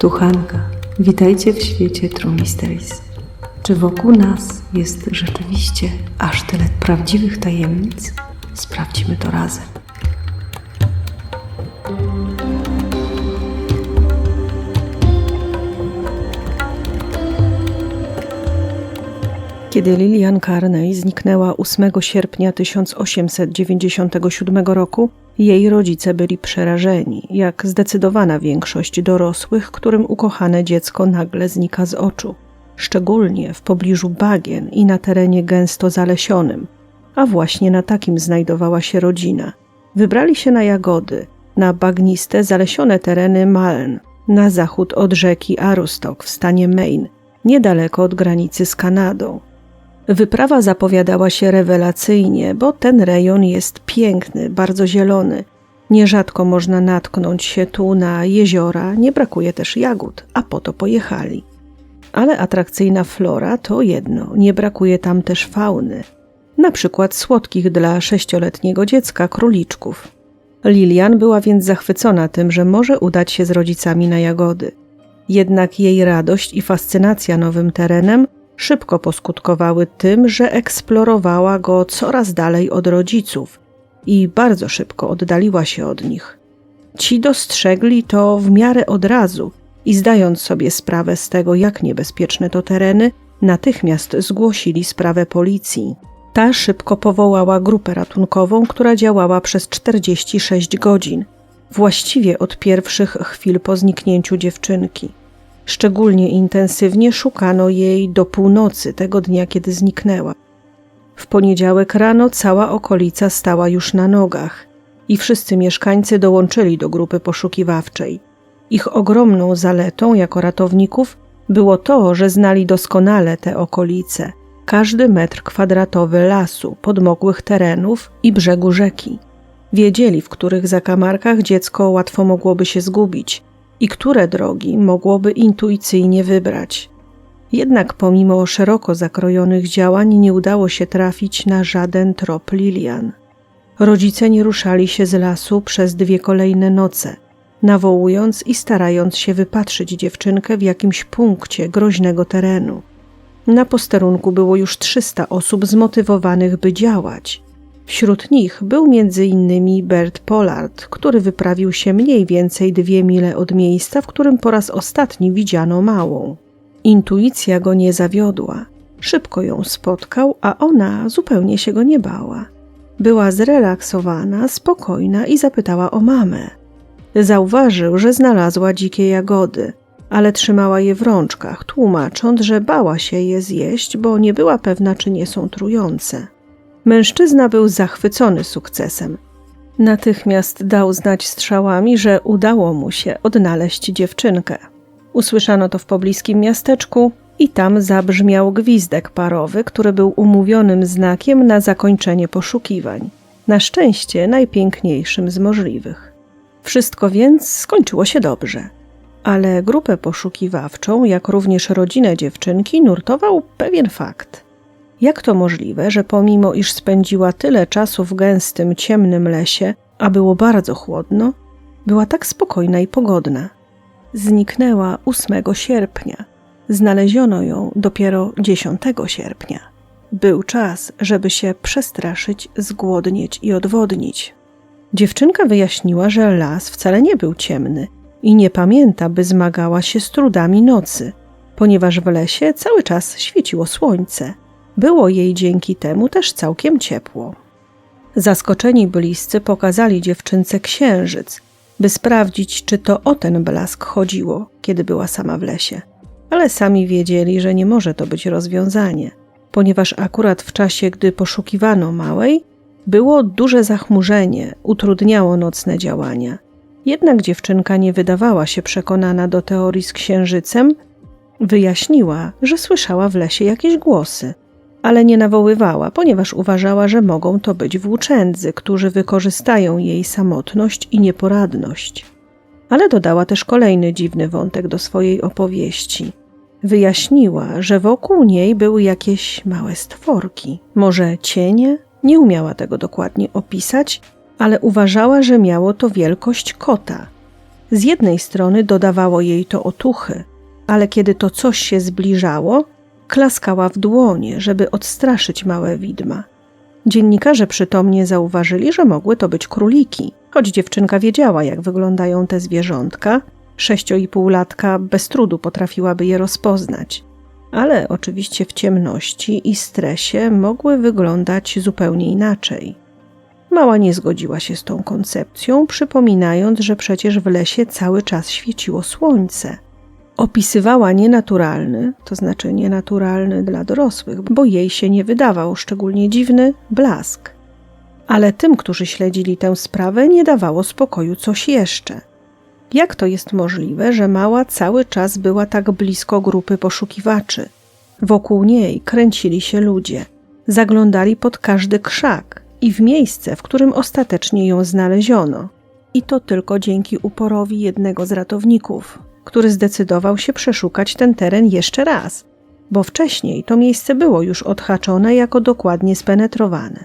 Tu Hanka. Witajcie w świecie True Mysteries. Czy wokół nas jest rzeczywiście aż tyle prawdziwych tajemnic? Sprawdźmy to razem. Kiedy Lilian Carney zniknęła 8 sierpnia 1897 roku, jej rodzice byli przerażeni, jak zdecydowana większość dorosłych, którym ukochane dziecko nagle znika z oczu, szczególnie w pobliżu bagien i na terenie gęsto zalesionym, a właśnie na takim znajdowała się rodzina. Wybrali się na jagody, na bagniste, zalesione tereny Maln, na zachód od rzeki Aroostook w stanie Maine, niedaleko od granicy z Kanadą. Wyprawa zapowiadała się rewelacyjnie, bo ten rejon jest piękny, bardzo zielony. Nierzadko można natknąć się tu na jeziora, nie brakuje też jagód, a po to pojechali. Ale atrakcyjna flora to jedno, nie brakuje tam też fauny. Na przykład słodkich dla sześcioletniego dziecka króliczków. Lilian była więc zachwycona tym, że może udać się z rodzicami na jagody. Jednak jej radość i fascynacja nowym terenem szybko poskutkowały tym, że eksplorowała go coraz dalej od rodziców i bardzo szybko oddaliła się od nich. Ci dostrzegli to w miarę od razu i zdając sobie sprawę z tego, jak niebezpieczne to tereny, natychmiast zgłosili sprawę policji. Ta szybko powołała grupę ratunkową, która działała przez 46 godzin, właściwie od pierwszych chwil po zniknięciu dziewczynki. Szczególnie intensywnie szukano jej do północy tego dnia, kiedy zniknęła. W poniedziałek rano cała okolica stała już na nogach i wszyscy mieszkańcy dołączyli do grupy poszukiwawczej. Ich ogromną zaletą jako ratowników było to, że znali doskonale te okolice, każdy metr kwadratowy lasu, podmokłych terenów i brzegu rzeki. Wiedzieli, w których zakamarkach dziecko łatwo mogłoby się zgubić i które drogi mogłoby intuicyjnie wybrać. Jednak pomimo szeroko zakrojonych działań nie udało się trafić na żaden trop Lilian. Rodzice nie ruszali się z lasu przez dwie kolejne noce, nawołując i starając się wypatrzyć dziewczynkę w jakimś punkcie groźnego terenu. Na posterunku było już 300 osób zmotywowanych, by działać. Wśród nich był innymi Bert Pollard, który wyprawił się mniej więcej dwie mile od miejsca, w którym po raz ostatni widziano małą. Intuicja go nie zawiodła. Szybko ją spotkał, a ona zupełnie się go nie bała. Była zrelaksowana, spokojna i zapytała o mamę. Zauważył, że znalazła dzikie jagody, ale trzymała je w rączkach, tłumacząc, że bała się je zjeść, bo nie była pewna, czy nie są trujące. Mężczyzna był zachwycony sukcesem. Natychmiast dał znać strzałami, że udało mu się odnaleźć dziewczynkę. Usłyszano to w pobliskim miasteczku i tam zabrzmiał gwizdek parowy, który był umówionym znakiem na zakończenie poszukiwań. Na szczęście najpiękniejszym z możliwych. Wszystko więc skończyło się dobrze. Ale grupę poszukiwawczą, jak również rodzinę dziewczynki, nurtował pewien fakt – jak to możliwe, że pomimo iż spędziła tyle czasu w gęstym, ciemnym lesie, a było bardzo chłodno, była tak spokojna i pogodna? Zniknęła 8 sierpnia. Znaleziono ją dopiero 10 sierpnia. Był czas, żeby się przestraszyć, zgłodnieć i odwodnić. Dziewczynka wyjaśniła, że las wcale nie był ciemny i nie pamięta, by zmagała się z trudami nocy, ponieważ w lesie cały czas świeciło słońce. Było jej dzięki temu też całkiem ciepło. Zaskoczeni bliscy pokazali dziewczynce księżyc, by sprawdzić, czy to o ten blask chodziło, kiedy była sama w lesie. Ale sami wiedzieli, że nie może to być rozwiązanie, ponieważ akurat w czasie, gdy poszukiwano małej, było duże zachmurzenie, utrudniało nocne działania. Jednak dziewczynka nie wydawała się przekonana do teorii z księżycem, wyjaśniła, że słyszała w lesie jakieś głosy ale nie nawoływała, ponieważ uważała, że mogą to być włóczędzy, którzy wykorzystają jej samotność i nieporadność. Ale dodała też kolejny dziwny wątek do swojej opowieści. Wyjaśniła, że wokół niej były jakieś małe stworki, może cienie? Nie umiała tego dokładnie opisać, ale uważała, że miało to wielkość kota. Z jednej strony dodawało jej to otuchy, ale kiedy to coś się zbliżało, klaskała w dłonie, żeby odstraszyć małe widma. Dziennikarze przytomnie zauważyli, że mogły to być króliki, choć dziewczynka wiedziała, jak wyglądają te zwierzątka. Sześcio i półlatka bez trudu potrafiłaby je rozpoznać, ale oczywiście w ciemności i stresie mogły wyglądać zupełnie inaczej. Mała nie zgodziła się z tą koncepcją, przypominając, że przecież w lesie cały czas świeciło słońce. Opisywała nienaturalny, to znaczy nienaturalny dla dorosłych, bo jej się nie wydawał szczególnie dziwny, blask. Ale tym, którzy śledzili tę sprawę, nie dawało spokoju coś jeszcze. Jak to jest możliwe, że mała cały czas była tak blisko grupy poszukiwaczy? Wokół niej kręcili się ludzie, zaglądali pod każdy krzak i w miejsce, w którym ostatecznie ją znaleziono. I to tylko dzięki uporowi jednego z ratowników, który zdecydował się przeszukać ten teren jeszcze raz, bo wcześniej to miejsce było już odhaczone jako dokładnie spenetrowane.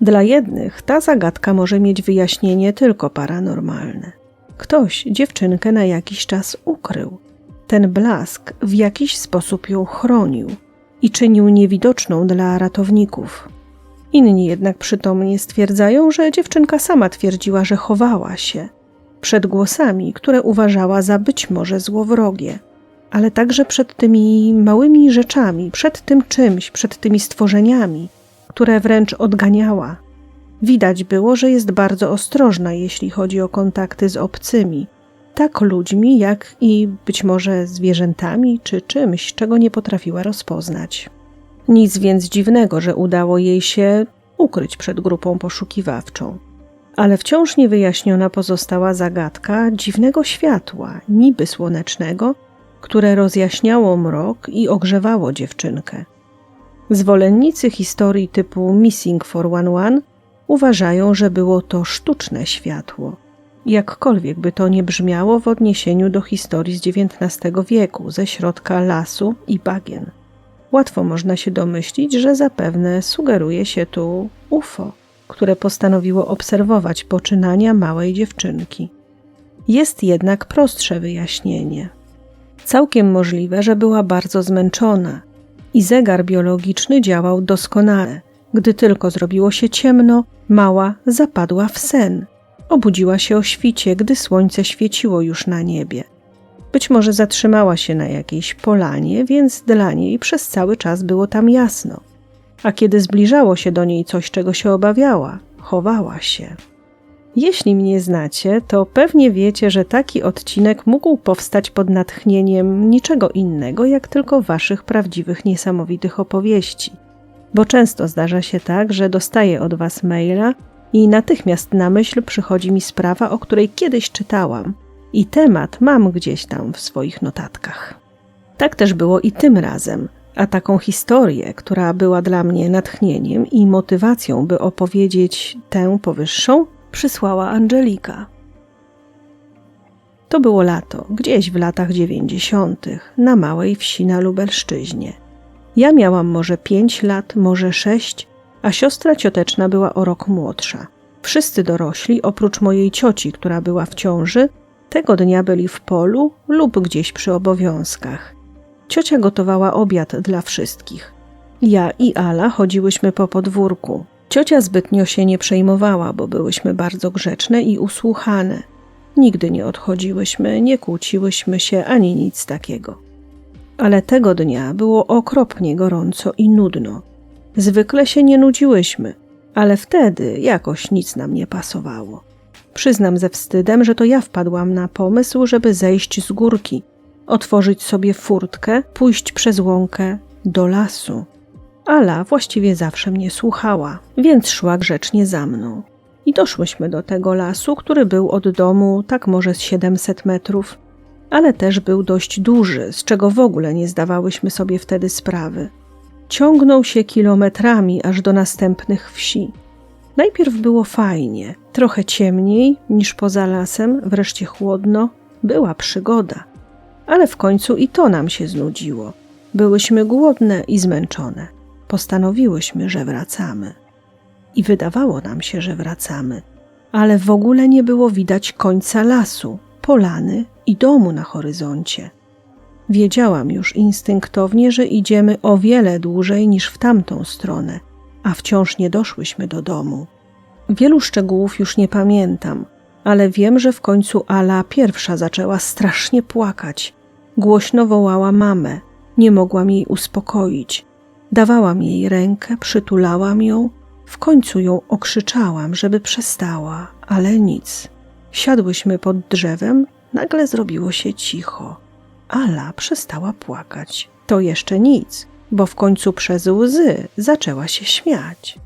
Dla jednych ta zagadka może mieć wyjaśnienie tylko paranormalne. Ktoś dziewczynkę na jakiś czas ukrył. Ten blask w jakiś sposób ją chronił i czynił niewidoczną dla ratowników. Inni jednak przytomnie stwierdzają, że dziewczynka sama twierdziła, że chowała się – przed głosami, które uważała za być może złowrogie, ale także przed tymi małymi rzeczami, przed tym czymś, przed tymi stworzeniami, które wręcz odganiała. Widać było, że jest bardzo ostrożna, jeśli chodzi o kontakty z obcymi, tak ludźmi, jak i być może zwierzętami czy czymś, czego nie potrafiła rozpoznać. Nic więc dziwnego, że udało jej się ukryć przed grupą poszukiwawczą ale wciąż niewyjaśniona pozostała zagadka dziwnego światła, niby słonecznego, które rozjaśniało mrok i ogrzewało dziewczynkę. Zwolennicy historii typu Missing 411 uważają, że było to sztuczne światło. Jakkolwiek by to nie brzmiało w odniesieniu do historii z XIX wieku, ze środka lasu i bagien. Łatwo można się domyślić, że zapewne sugeruje się tu UFO które postanowiło obserwować poczynania małej dziewczynki. Jest jednak prostsze wyjaśnienie. Całkiem możliwe, że była bardzo zmęczona i zegar biologiczny działał doskonale. Gdy tylko zrobiło się ciemno, mała zapadła w sen. Obudziła się o świcie, gdy słońce świeciło już na niebie. Być może zatrzymała się na jakiejś polanie, więc dla niej przez cały czas było tam jasno a kiedy zbliżało się do niej coś, czego się obawiała, chowała się. Jeśli mnie znacie, to pewnie wiecie, że taki odcinek mógł powstać pod natchnieniem niczego innego, jak tylko waszych prawdziwych, niesamowitych opowieści. Bo często zdarza się tak, że dostaję od was maila i natychmiast na myśl przychodzi mi sprawa, o której kiedyś czytałam, i temat mam gdzieś tam w swoich notatkach. Tak też było i tym razem – a taką historię, która była dla mnie natchnieniem i motywacją, by opowiedzieć tę powyższą, przysłała Angelika. To było lato, gdzieś w latach dziewięćdziesiątych, na małej wsi na Lubelszczyźnie. Ja miałam może pięć lat, może sześć, a siostra cioteczna była o rok młodsza. Wszyscy dorośli, oprócz mojej cioci, która była w ciąży, tego dnia byli w polu lub gdzieś przy obowiązkach. Ciocia gotowała obiad dla wszystkich. Ja i Ala chodziłyśmy po podwórku. Ciocia zbytnio się nie przejmowała, bo byłyśmy bardzo grzeczne i usłuchane. Nigdy nie odchodziłyśmy, nie kłóciłyśmy się ani nic takiego. Ale tego dnia było okropnie gorąco i nudno. Zwykle się nie nudziłyśmy, ale wtedy jakoś nic nam nie pasowało. Przyznam ze wstydem, że to ja wpadłam na pomysł, żeby zejść z górki otworzyć sobie furtkę, pójść przez łąkę do lasu. Ala właściwie zawsze mnie słuchała, więc szła grzecznie za mną. I doszłyśmy do tego lasu, który był od domu tak może z 700 metrów, ale też był dość duży, z czego w ogóle nie zdawałyśmy sobie wtedy sprawy. Ciągnął się kilometrami aż do następnych wsi. Najpierw było fajnie, trochę ciemniej niż poza lasem, wreszcie chłodno, była przygoda ale w końcu i to nam się znudziło. Byłyśmy głodne i zmęczone. Postanowiłyśmy, że wracamy. I wydawało nam się, że wracamy, ale w ogóle nie było widać końca lasu. polany i domu na horyzoncie. Wiedziałam już instynktownie, że idziemy o wiele dłużej niż w tamtą stronę, a wciąż nie doszłyśmy do domu. Wielu szczegółów już nie pamiętam, ale wiem, że w końcu Ala pierwsza zaczęła strasznie płakać. Głośno wołała mamę, nie mogłam jej uspokoić. Dawałam jej rękę, przytulałam ją, w końcu ją okrzyczałam, żeby przestała, ale nic. Siadłyśmy pod drzewem, nagle zrobiło się cicho. Ala przestała płakać. To jeszcze nic, bo w końcu przez łzy zaczęła się śmiać.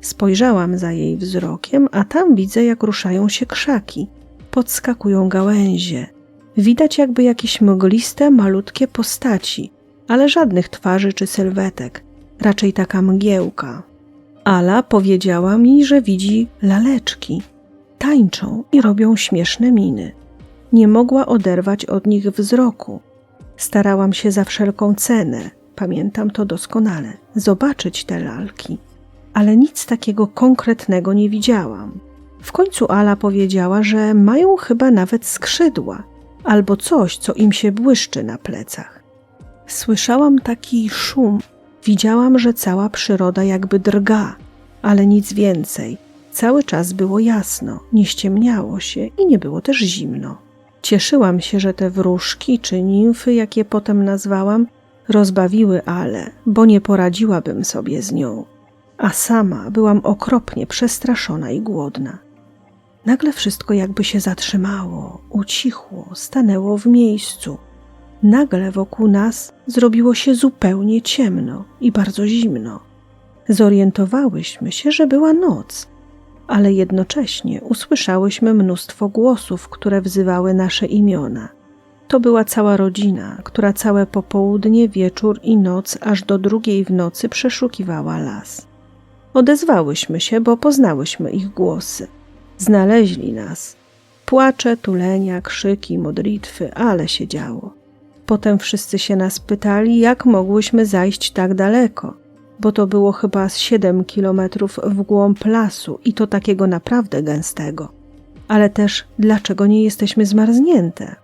Spojrzałam za jej wzrokiem, a tam widzę, jak ruszają się krzaki, podskakują gałęzie. Widać jakby jakieś mgliste, malutkie postaci, ale żadnych twarzy czy sylwetek, raczej taka mgiełka. Ala powiedziała mi, że widzi laleczki. Tańczą i robią śmieszne miny. Nie mogła oderwać od nich wzroku. Starałam się za wszelką cenę, pamiętam to doskonale, zobaczyć te lalki, ale nic takiego konkretnego nie widziałam. W końcu Ala powiedziała, że mają chyba nawet skrzydła albo coś, co im się błyszczy na plecach. Słyszałam taki szum, widziałam, że cała przyroda jakby drga, ale nic więcej. Cały czas było jasno, nie ściemniało się i nie było też zimno. Cieszyłam się, że te wróżki czy nimfy, jak je potem nazwałam, rozbawiły Ale, bo nie poradziłabym sobie z nią, a sama byłam okropnie przestraszona i głodna. Nagle wszystko jakby się zatrzymało, ucichło, stanęło w miejscu. Nagle wokół nas zrobiło się zupełnie ciemno i bardzo zimno. Zorientowałyśmy się, że była noc, ale jednocześnie usłyszałyśmy mnóstwo głosów, które wzywały nasze imiona. To była cała rodzina, która całe popołudnie, wieczór i noc aż do drugiej w nocy przeszukiwała las. Odezwałyśmy się, bo poznałyśmy ich głosy. Znaleźli nas. Płacze, tulenia, krzyki, modlitwy, ale się działo. Potem wszyscy się nas pytali, jak mogłyśmy zajść tak daleko, bo to było chyba z siedem kilometrów w głąb lasu i to takiego naprawdę gęstego. Ale też dlaczego nie jesteśmy zmarznięte?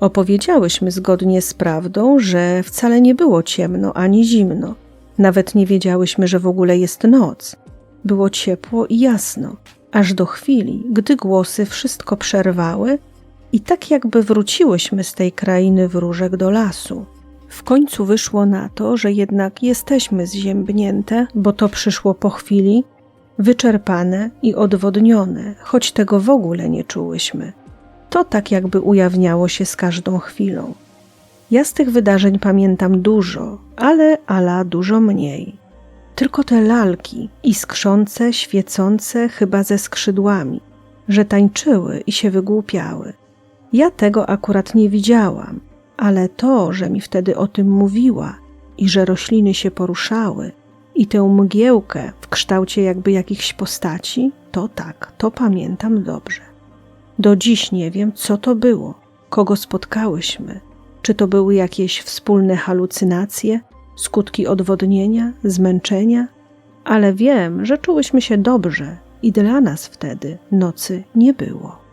Opowiedziałyśmy zgodnie z prawdą, że wcale nie było ciemno ani zimno. Nawet nie wiedziałyśmy, że w ogóle jest noc. Było ciepło i jasno, aż do chwili, gdy głosy wszystko przerwały i tak jakby wróciłyśmy z tej krainy wróżek do lasu. W końcu wyszło na to, że jednak jesteśmy zziębnięte, bo to przyszło po chwili, wyczerpane i odwodnione, choć tego w ogóle nie czułyśmy. To tak jakby ujawniało się z każdą chwilą. Ja z tych wydarzeń pamiętam dużo, ale Ala dużo mniej. Tylko te lalki, iskrzące, świecące, chyba ze skrzydłami, że tańczyły i się wygłupiały. Ja tego akurat nie widziałam, ale to, że mi wtedy o tym mówiła i że rośliny się poruszały i tę mgiełkę w kształcie jakby jakichś postaci, to tak, to pamiętam dobrze. Do dziś nie wiem, co to było, kogo spotkałyśmy, czy to były jakieś wspólne halucynacje, skutki odwodnienia, zmęczenia, ale wiem, że czułyśmy się dobrze i dla nas wtedy nocy nie było.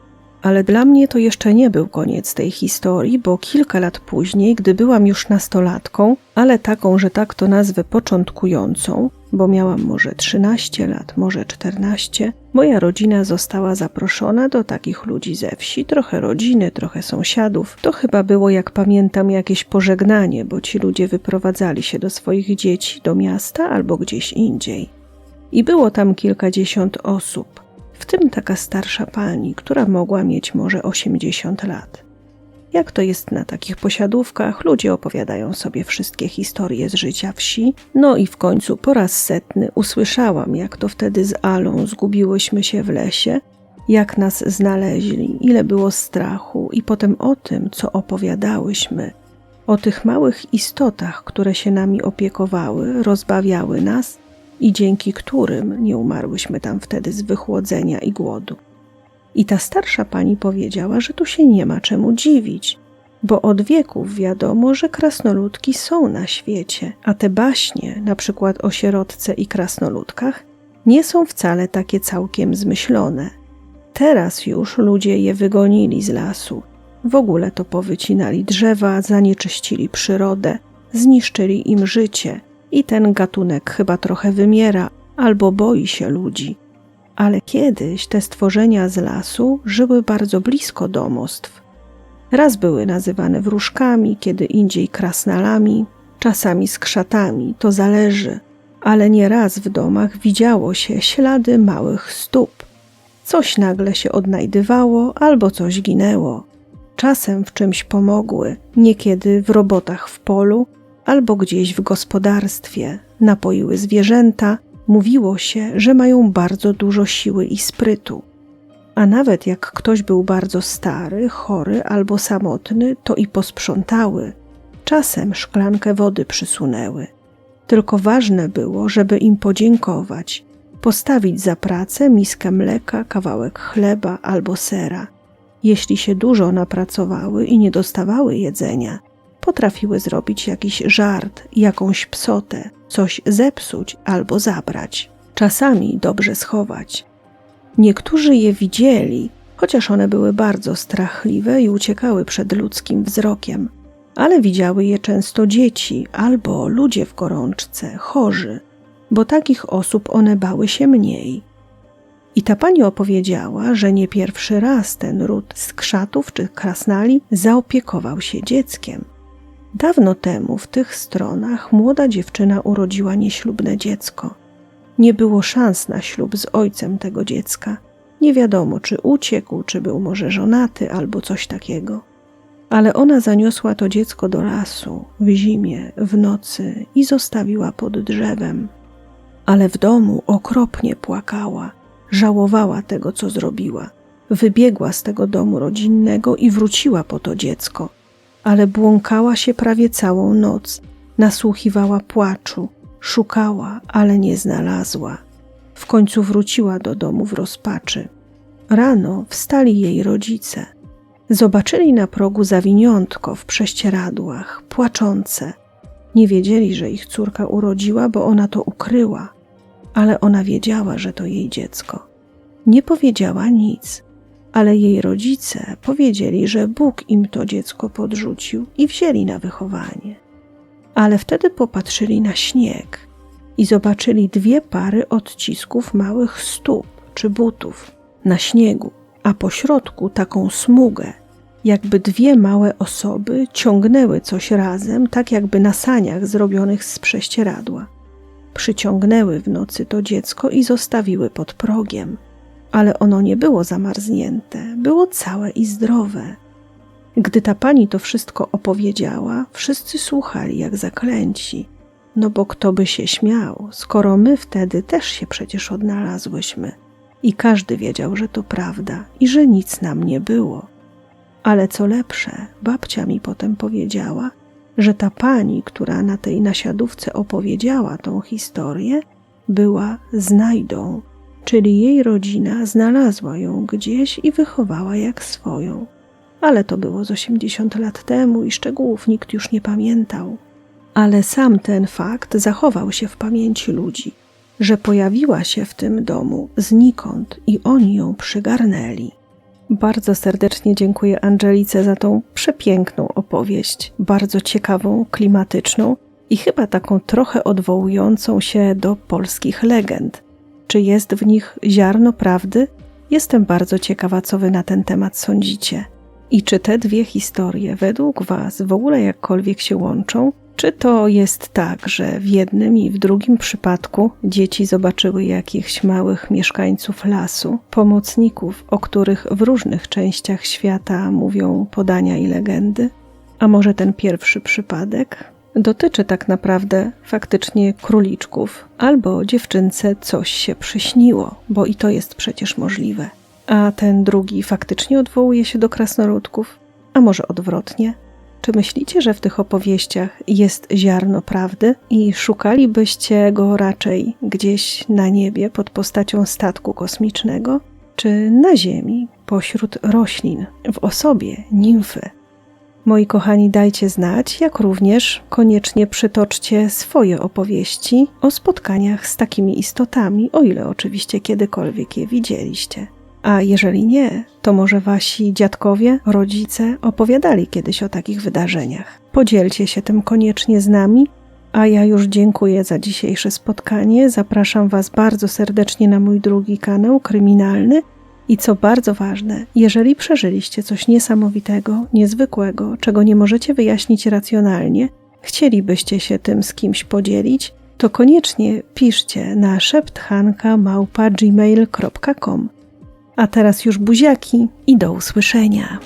Ale dla mnie to jeszcze nie był koniec tej historii, bo kilka lat później, gdy byłam już nastolatką, ale taką, że tak to nazwę początkującą, bo miałam może 13 lat, może 14, moja rodzina została zaproszona do takich ludzi ze wsi, trochę rodziny, trochę sąsiadów. To chyba było, jak pamiętam, jakieś pożegnanie, bo ci ludzie wyprowadzali się do swoich dzieci do miasta albo gdzieś indziej. I było tam kilkadziesiąt osób w tym taka starsza pani, która mogła mieć może 80 lat. Jak to jest na takich posiadówkach, ludzie opowiadają sobie wszystkie historie z życia wsi, no i w końcu po raz setny usłyszałam, jak to wtedy z Alą zgubiłyśmy się w lesie, jak nas znaleźli, ile było strachu i potem o tym, co opowiadałyśmy, o tych małych istotach, które się nami opiekowały, rozbawiały nas i dzięki którym nie umarłyśmy tam wtedy z wychłodzenia i głodu. I ta starsza pani powiedziała, że tu się nie ma czemu dziwić, bo od wieków wiadomo, że krasnoludki są na świecie, a te baśnie, na przykład o sierotce i krasnoludkach, nie są wcale takie całkiem zmyślone. Teraz już ludzie je wygonili z lasu W ogóle to powycinali drzewa, zanieczyścili przyrodę, zniszczyli im życie i ten gatunek chyba trochę wymiera albo boi się ludzi. Ale kiedyś te stworzenia z lasu żyły bardzo blisko domostw. Raz były nazywane wróżkami, kiedy indziej krasnalami, czasami skrzatami, to zależy, ale nieraz w domach widziało się ślady małych stóp. Coś nagle się odnajdywało albo coś ginęło. Czasem w czymś pomogły, niekiedy w robotach w polu albo gdzieś w gospodarstwie, napoiły zwierzęta, mówiło się, że mają bardzo dużo siły i sprytu. A nawet jak ktoś był bardzo stary, chory albo samotny, to i posprzątały. Czasem szklankę wody przysunęły. Tylko ważne było, żeby im podziękować, postawić za pracę miskę mleka, kawałek chleba albo sera. Jeśli się dużo napracowały i nie dostawały jedzenia, potrafiły zrobić jakiś żart, jakąś psotę, coś zepsuć albo zabrać. Czasami dobrze schować. Niektórzy je widzieli, chociaż one były bardzo strachliwe i uciekały przed ludzkim wzrokiem, ale widziały je często dzieci albo ludzie w gorączce, chorzy, bo takich osób one bały się mniej. I ta pani opowiedziała, że nie pierwszy raz ten ród skrzatów czy krasnali zaopiekował się dzieckiem. Dawno temu w tych stronach młoda dziewczyna urodziła nieślubne dziecko. Nie było szans na ślub z ojcem tego dziecka. Nie wiadomo, czy uciekł, czy był może żonaty albo coś takiego. Ale ona zaniosła to dziecko do lasu, w zimie, w nocy i zostawiła pod drzewem. Ale w domu okropnie płakała, żałowała tego, co zrobiła. Wybiegła z tego domu rodzinnego i wróciła po to dziecko ale błąkała się prawie całą noc, nasłuchiwała płaczu, szukała, ale nie znalazła. W końcu wróciła do domu w rozpaczy. Rano wstali jej rodzice. Zobaczyli na progu zawiniątko w prześcieradłach, płaczące. Nie wiedzieli, że ich córka urodziła, bo ona to ukryła, ale ona wiedziała, że to jej dziecko. Nie powiedziała nic, ale jej rodzice powiedzieli, że Bóg im to dziecko podrzucił i wzięli na wychowanie. Ale wtedy popatrzyli na śnieg i zobaczyli dwie pary odcisków małych stóp czy butów na śniegu, a po środku taką smugę, jakby dwie małe osoby ciągnęły coś razem, tak jakby na saniach zrobionych z prześcieradła. Przyciągnęły w nocy to dziecko i zostawiły pod progiem ale ono nie było zamarznięte, było całe i zdrowe. Gdy ta pani to wszystko opowiedziała, wszyscy słuchali jak zaklęci. No bo kto by się śmiał, skoro my wtedy też się przecież odnalazłyśmy i każdy wiedział, że to prawda i że nic nam nie było. Ale co lepsze, babcia mi potem powiedziała, że ta pani, która na tej nasiadówce opowiedziała tą historię, była znajdą czyli jej rodzina znalazła ją gdzieś i wychowała jak swoją. Ale to było z 80 lat temu i szczegółów nikt już nie pamiętał. Ale sam ten fakt zachował się w pamięci ludzi, że pojawiła się w tym domu znikąd i oni ją przygarnęli. Bardzo serdecznie dziękuję Angelice za tą przepiękną opowieść, bardzo ciekawą, klimatyczną i chyba taką trochę odwołującą się do polskich legend czy jest w nich ziarno prawdy? Jestem bardzo ciekawa, co Wy na ten temat sądzicie. I czy te dwie historie według Was w ogóle jakkolwiek się łączą? Czy to jest tak, że w jednym i w drugim przypadku dzieci zobaczyły jakichś małych mieszkańców lasu, pomocników, o których w różnych częściach świata mówią podania i legendy? A może ten pierwszy przypadek dotyczy tak naprawdę faktycznie króliczków, albo dziewczynce coś się przyśniło, bo i to jest przecież możliwe. A ten drugi faktycznie odwołuje się do krasnoludków, a może odwrotnie? Czy myślicie, że w tych opowieściach jest ziarno prawdy i szukalibyście go raczej gdzieś na niebie pod postacią statku kosmicznego, czy na Ziemi pośród roślin w osobie nimfy? Moi kochani, dajcie znać, jak również koniecznie przytoczcie swoje opowieści o spotkaniach z takimi istotami, o ile oczywiście kiedykolwiek je widzieliście. A jeżeli nie, to może wasi dziadkowie, rodzice opowiadali kiedyś o takich wydarzeniach. Podzielcie się tym koniecznie z nami, a ja już dziękuję za dzisiejsze spotkanie. Zapraszam Was bardzo serdecznie na mój drugi kanał kryminalny. I co bardzo ważne, jeżeli przeżyliście coś niesamowitego, niezwykłego, czego nie możecie wyjaśnić racjonalnie, chcielibyście się tym z kimś podzielić, to koniecznie piszcie na szepthanka.gmail.com. A teraz już buziaki i do usłyszenia.